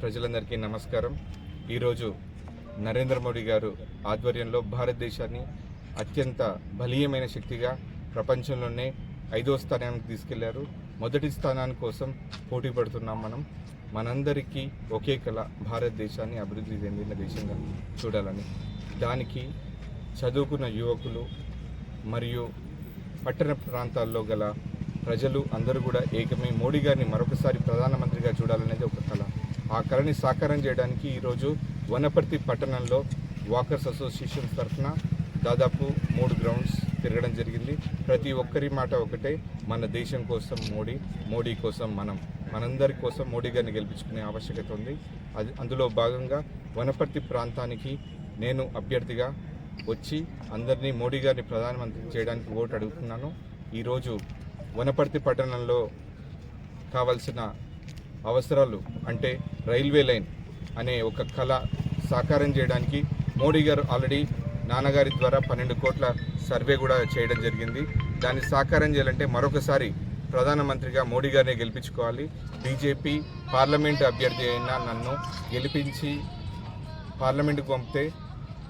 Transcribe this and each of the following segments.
ప్రజలందరికీ నమస్కారం. ఈరోజు నరేంద్ర మోడీ గారు ఆధ్వర్యంలో భారతదేశాన్ని అత్యంత బలీయమైన శక్తిగా ప్రపంచంలోనే ఐదో స్థానానికి తీసుకెళ్ళారు. మొదటి స్థానాని కోసం పోటీ పడుతున్నాం మనం. మనందరికీ ఒకే కళ భారతదేశాన్ని అభివృద్ధి చెందిన దేశంగా చూడాలని. దానికి చదువుకున్న యువకులు మరియు పట్టణ ప్రాంతాల్లో గల ప్రజలు అందరూ కూడా ఏకమై మోడీ గారిని మరొకసారి ప్రధానమంత్రిగా చూడాలనేది ఒక కళ. ఆ కళని సాకారం చేయడానికి ఈరోజు వనపర్తి పట్టణంలో వాకర్స్ అసోసియేషన్ తరఫున దాదాపు మూడు గ్రౌండ్స్ తిరగడం జరిగింది. ప్రతి ఒక్కరి మాట ఒకటే మన దేశం కోసం మోడీ మోడీ కోసం మనం మనందరి కోసం మోడీ గారిని గెలిపించుకునే ఆవశ్యకత ఉంది. అది అందులో భాగంగా వనపర్తి ప్రాంతానికి నేను అభ్యర్థిగా వచ్చి అందరినీ మోడీ గారిని ప్రధానమంత్రి చేయడానికి ఓటు అడుగుతున్నాను. ఈరోజు వనపర్తి పట్టణంలో కావలసిన అవసరాలు అంటే రైల్వే లైన్ అనే ఒక కళ సాకారం చేయడానికి మోడీ గారు ఆల్రెడీ నాన్నగారి ద్వారా పన్నెండు కోట్ల సర్వే కూడా చేయడం జరిగింది. దాన్ని సాకారం చేయాలంటే మరొకసారి ప్రధానమంత్రిగా మోడీ గారిని గెలిపించుకోవాలి. బీజేపీ పార్లమెంట్ అభ్యర్థి అయినా నన్ను గెలిపించి పార్లమెంటుకు పంపితే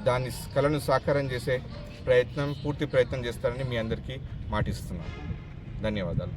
దాని కళను సాకారం చేసే ప్రయత్నం పూర్తి ప్రయత్నం చేస్తారని మీ అందరికీ మాటిస్తున్నాను. ధన్యవాదాలు.